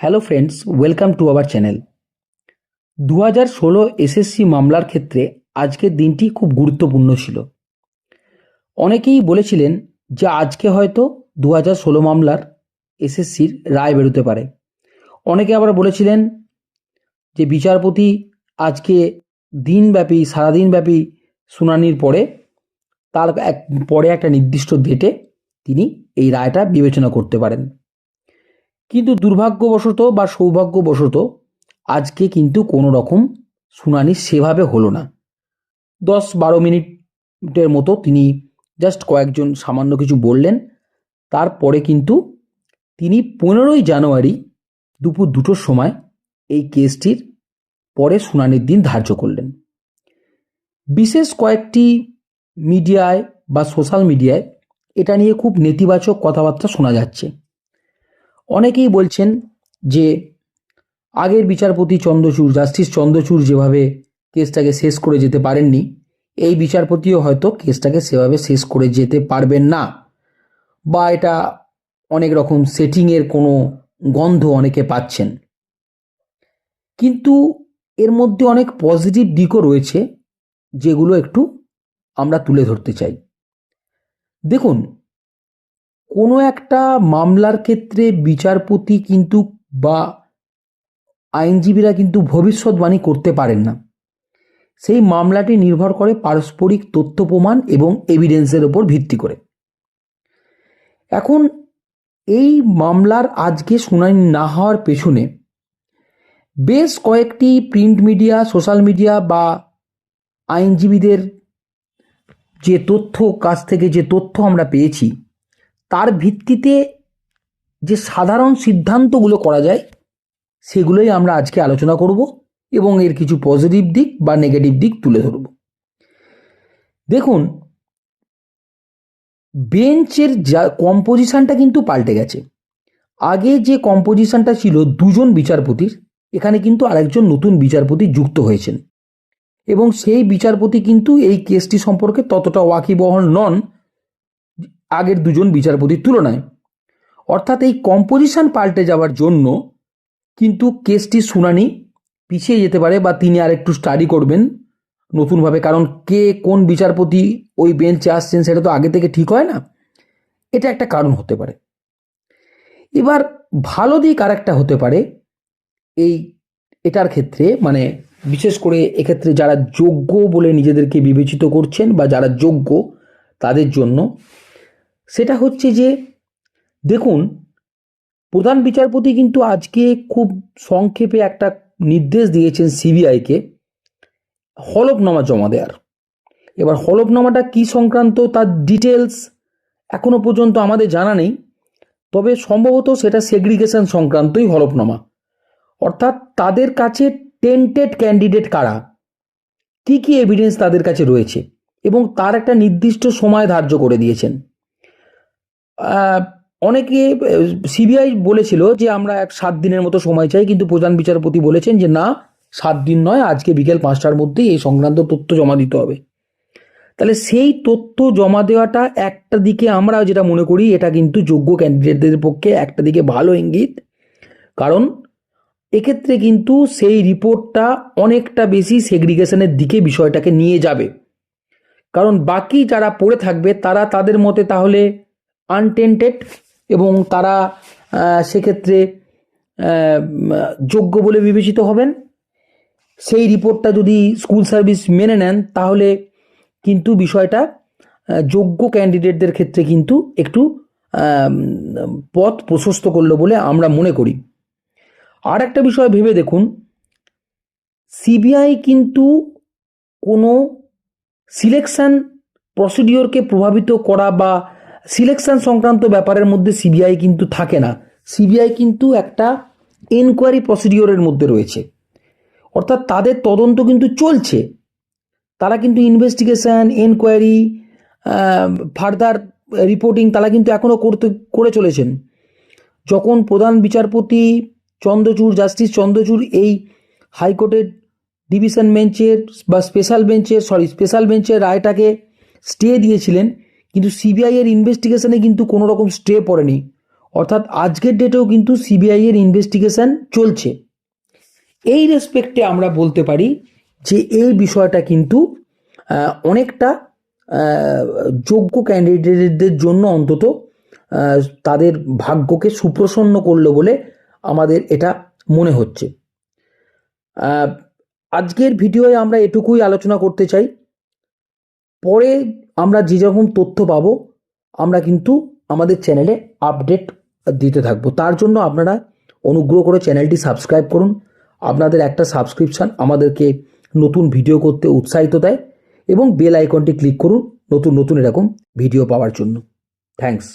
Hello friends welcome to our channel দু হাজার ষোলো এসএসসি মামলার ক্ষেত্রে আজকের দিনটি খুব গুরুত্বপূর্ণ ছিল। অনেকেই বলেছিলেন যে আজকে হয়তো দু হাজার ষোলো মামলার এসএসসির রায় বেরোতে পারে। অনেকে আবার বলেছিলেন যে বিচারপতি আজকে দিনব্যাপী, সারাদিনব্যাপী শুনানির পরে তার এক, পরে একটা নির্দিষ্ট ডেটে তিনি এই রায়টা বিবেচনা করতে পারেন। কিন্তু দুর্ভাগ্যবশত বা সৌভাগ্যবশত আজকে কিন্তু কোনো রকম শুনানি সেভাবে হলো না। দশ বারো মিনিটের মতো তিনি জাস্ট কয়েকজন সামান্য কিছু বললেন। তারপরে কিন্তু তিনি পনেরোই জানুয়ারি দুপুর দুটোর সময় এই কেসটির পরে শুনানির দিন ধার্য করলেন। বিশেষ কয়েকটি মিডিয়ায় বা সোশ্যাল মিডিয়ায় এটা নিয়ে খুব নেতিবাচক কথাবার্তা শোনা যাচ্ছে। অনেকেই বলছেন যে আগের বিচারপতি চন্দ্রচূড়, জাস্টিস চন্দ্রচূড় যেভাবে কেসটাকে শেষ করে যেতে পারেননি, এই বিচারপতিও হয়তো কেসটাকে সেভাবে শেষ করে যেতে পারবেন না। বা এটা অনেক রকম সেটিংয়ের কোনো গন্ধ অনেকে পাচ্ছেন। কিন্তু এর মধ্যে অনেক পজিটিভ দিকও রয়েছে, যেগুলো একটু আমরা তুলে ধরতে চাই। দেখুন কোনো একটা মামলার ক্ষেত্রে বিচারপতি কিন্তু বা আইনজীবীরা কিন্তু ভবিষ্যৎবাণী করতে পারেন না। সেই মামলাটি নির্ভর করে পারস্পরিক তথ্য প্রমাণ এবং এভিডেন্সের ওপর ভিত্তি করে। এখন এই মামলার আজকে শুনানি না হওয়ার পেছনে বেশ কয়েকটি প্রিন্ট মিডিয়া সোশ্যাল মিডিয়া বা আইনজীবীদের যে তথ্য, কাছ থেকে যে তথ্য আমরা পেয়েছি তার ভিত্তিতে যে সাধারণ সিদ্ধান্তগুলো করা যায়, সেগুলোই আমরা আজকে আলোচনা করব এবং এর কিছু পজিটিভ দিক বা নেগেটিভ দিক তুলে ধরব। দেখুন বেঞ্চের যা কম্পোজিশনটা কিন্তু পাল্টে গেছে। আগে যে কম্পোজিশনটা ছিল দুজন বিচারপতির, এখানে কিন্তু আরেকজন নতুন বিচারপতি যুক্ত হয়েছেন। এবং সেই বিচারপতি কিন্তু এই কেসটি সম্পর্কে ততটা ওয়াকিবহল নন আগের দুজন বিচারপতির তুলনায়। অর্থাৎ এই কম্পোজিশন পাল্টে যাওয়ার জন্য কিন্তু কেসটি শুনানি পিছিয়ে যেতে পারে বা তিনি আর একটু স্টাডি করবেন নতুনভাবে, কারণ কে কোন বিচারপতি ওই বেঞ্চে আসছেন সেটা তো আগে থেকে ঠিক হয় না। এটা একটা কারণ হতে পারে। এবার ভালো দিক আর একটা হতে পারে, এই এটার ক্ষেত্রে মানে বিশেষ করে এক্ষেত্রে যারা যোগ্য বলে নিজেদেরকে বিবেচিত করছেন বা যারা যোগ্য তাদের জন্য সেটা হচ্ছে যে, দেখুন, প্রধান বিচারপতি কিন্তু আজকে খুব সংক্ষেপে একটা নির্দেশ দিয়েছেন সিবিআইকে, হলফনামা জমা দেওয়ার। এবার হলফনামাটা কি সংক্রান্ত তার ডিটেলস এখনও পর্যন্ত আমাদের জানা নেই, তবে সম্ভবত সেটা সেগ্রিগেশন সংক্রান্তই হলফনামা। অর্থাৎ তাদের কাছে টেন্টেড ক্যান্ডিডেট কারা? কি কি এভিডেন্স তাদের কাছে রয়েছে? এবং তার একটা নির্দিষ্ট সময় ধার্য করে দিয়েছেন। অনেকে সিবিআই বলেছিল যে আমরা এক সাত দিনের মতো সময় চাই, কিন্তু প্রধান বিচারপতি বলেছেন যে না, সাত দিন নয়, আজকে বিকেল পাঁচটার মধ্যেই এই সংক্রান্ত তথ্য জমা দিতে হবে। তাহলে সেই তথ্য জমা দেওয়াটা একটা দিকে আমরা যেটা মনে করি, এটা কিন্তু যোগ্য ক্যান্ডিডেটদের পক্ষে একটা দিকে ভালো ইঙ্গিত। কারণ এক্ষেত্রে কিন্তু সেই রিপোর্টটা অনেকটা বেশি সেগ্রিগেশনের দিকে বিষয়টাকে নিয়ে যাবে। কারণ বাকি যারা পড়ে থাকবে, তারা তাদের মতে তাহলে আনটেন্টেড এবং তারা সেক্ষেত্রে যোগ্য বলে বিবেচিত হবেন। সেই রিপোর্টটা যদি স্কুল সার্ভিস মেনে নেন, তাহলে কিন্তু বিষয়টা যোগ্য ক্যান্ডিডেটদের ক্ষেত্রে কিন্তু একটু পথ প্রশস্ত করল বলে আমরা মনে করি। আর একটা বিষয় ভেবে দেখুন সিবিআই কিন্তু কোনো সিলেকশন প্রসিডিওরকে প্রভাবিত করা বা সিলেকশন সংক্রান্ত ব্যাপারের মধ্যে সিবিআই কিন্তু থাকে না। সিবিআই কিন্তু একটা এনকোয়ারি প্রসিডিওরের মধ্যে রয়েছে। অর্থাৎ তাদের তদন্ত কিন্তু চলছে। তারা কিন্তু ইনভেস্টিগেশন এনকোয়ারি ফার্দার রিপোর্টিং তারা কিন্তু এখনও করতে, করে চলেছেন। যখন প্রধান বিচারপতি চন্দ্রচূড় জাস্টিস চন্দ্রচূড় এই হাইকোর্টের ডিভিশন বেঞ্চের বা স্পেশাল বেঞ্চের সরি স্পেশাল বেঞ্চের রায়টাকে স্টে দিয়েছিলেন কিন্তু সিবিআই এর ইনভেস্টিগেশনে কিন্তু কোনো রকম স্টে পড়েনি। অর্থাৎ আজকের ডেটেও কিন্তু সিবিআই এর ইনভেস্টিগেশন চলছে। এই রেসপেক্টে আমরা বলতে পারি যে এই বিষয়টা কিন্তু অনেকটা যোগ্য ক্যান্ডিডেটদের জন্য অন্তত তাদের ভাগ্যকে সুপ্রসন্ন করল বলে আমাদের এটা মনে হচ্ছে। আজকের ভিডিওয়ে আমরা এটুকুই আলোচনা করতে চাই। পরে আমরা যে রকম তথ্য পাবো, আমরা কিন্তু আমাদের চ্যানেলে আপডেট দিতে থাকব। তার জন্য আপনারা অনুগ্রহ করে চ্যানেলটি সাবস্ক্রাইব করুন। আপনাদের একটা সাবস্ক্রিপশান আমাদেরকে নতুন ভিডিও করতে উৎসাহিত দেয় এবং বেল আইকনটি ক্লিক করুন নতুন নতুন এরকম ভিডিও পাওয়ার জন্য। থ্যাঙ্কস।